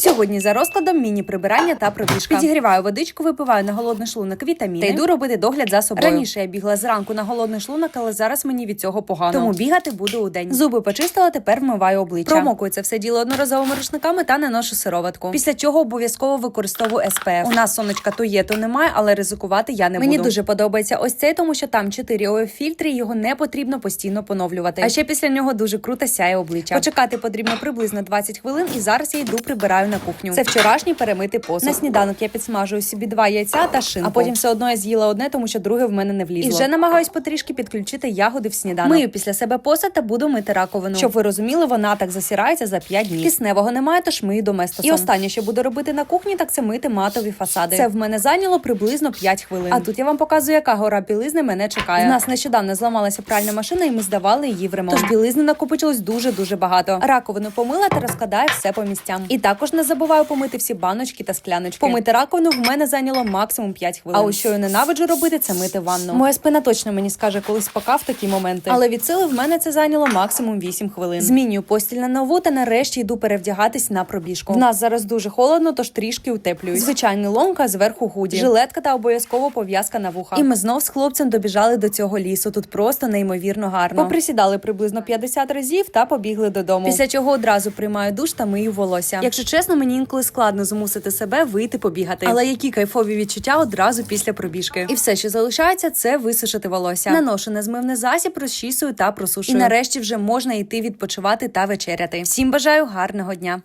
Сьогодні за розкладом міні-прибирання та пробіжка. Підігріваю водичку, випиваю на голодний шлунок вітаміни та йду робити догляд за собою. Раніше я бігла зранку на голодний шлунок, але зараз мені від цього погано. Тому бігати буду у день. Зуби почистила, тепер вмиваю обличчя. Промокую це все діло одноразовими рушниками та не ношу сироватку. Після чого обов'язково використовую SPF. У нас сонечка то є, то немає, але ризикувати я не Мені буду. дуже подобається ось цей, тому що там 4 ОФ фільтри, його не потрібно постійно поновлювати. А ще після нього дуже круто сяє обличчя. Почекати потрібно приблизно 20 хвилин, і зараз я йду прибираю на кухню. Це вчорашній перемитий посуд. На сніданок я підсмажую собі два яйця та шинку. А потім все одно я з'їла одне, тому що друге в мене не влізло. І вже намагаюсь потрішки підключити ягоди в сніданок. Мию після себе посуд та буду мити раковину. Щоб ви розуміли, вона так засирається за 5 днів. Кисневого немає, тож мию доместосом. І останнє, що буду робити на кухні, так це мити матові фасади. Це в мене зайняло приблизно 5 хвилин. А тут я вам показую, яка гора білизни мене чекає. В нас нещодавно зламалася пральна машина, і ми здавали її в ремонт. Тож білизни накопичилось дуже дуже багато. Раковину помила та розкладаю все по місцям. І також не забуваю помити всі баночки та скляночки. Помити раковину в мене зайняло максимум 5 хвилин. А ось що я ненавиджу робити, це мити ванну. Моя спина точно мені скаже колись пока в такі моменти. Але від сили в мене це зайняло максимум 8 хвилин. Змінюю постіль на нову та нарешті йду перевдягатись на пробіжку. В нас зараз дуже холодно, тож трішки утеплююсь. Звичайний ломка зверху худі, жилетка та обов'язково пов'язка на вуха. І ми знов з хлопцем добіжали до цього лісу. Тут просто неймовірно гарно. Поприсідали приблизно 50 разів та побігли додому. Після чого одразу приймаю душ та мию волосся. Якщо чесно, мені інколи складно змусити себе вийти побігати. Але які кайфові відчуття одразу після пробіжки. І все, що залишається, це висушити волосся. Наношу незмивний засіб, розчісую та просушую. І нарешті вже можна йти відпочивати та вечеряти. Всім бажаю гарного дня.